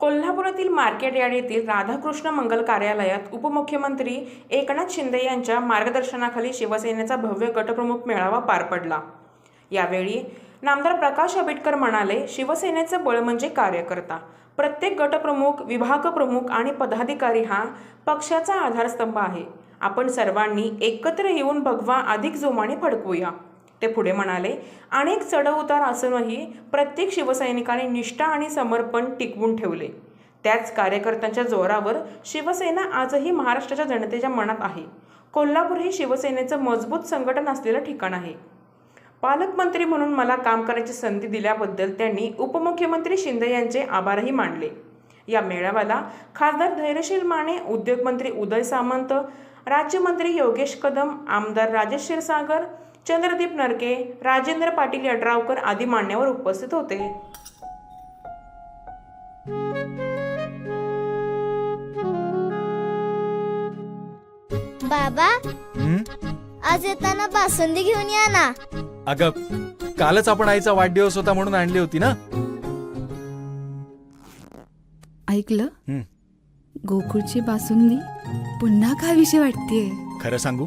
कोल्हापुरातील market yard येथील राधाकृष्ण मंगल कार्यालयात उपमुख्यमंत्री एकनाथ शिंदे यांच्या मार्गदर्शनाखाली शिवसेनेचा भव्य गटप्रमुख मेळावा पार पडला. यावेळी नामदार प्रकाश आंबेडकर म्हणाले शिवसेनेचं बळ म्हणजे कार्यकर्ता. प्रत्येक गटप्रमुख विभाग प्रमुख आणि पदाधिकारी हा पक्षाचा आधारस्तंभ आहे. आपण सर्वांनी एकत्र येऊन भगवा अधिक जोमाने फडकूया ते पुढे म्हणाले अनेक चढउतार असूनही प्रत्येक शिवसैनिकाने निष्ठा आणि समर्पण टिकवून ठेवले. त्याच कार्यकर्त्यांच्या जोरावर शिवसेना आजही महाराष्ट्राच्या जनतेच्या मनात आहे. कोल्हापूर हे शिवसेनेचं मजबूत संघटन असलेलं ठिकाण आहे. पालकमंत्री म्हणून मला काम करायची संधी दिल्याबद्दल त्यांनी उपमुख्यमंत्री शिंदे यांचे आभारही मानले. या मेळाव्याला खासदार धैर्यशील माने उद्योगमंत्री उदय सामंत राज्यमंत्री योगेश कदम आमदार राजेश क्षीरसागर चंद्रदीप नरके राजेंद्र पाटील यड्रावकर आदी मान्यवर उपस्थित होते. बाबा हं? आज येताना बासुंदी घेऊन या ना. अगं कालच आपण आईचा वाढदिवस होता म्हणून आणली होती ना? ऐकलं? हं. गोकुळची बासुंदी पुन्हा खावीशी वाटतेय. खरं सांगू?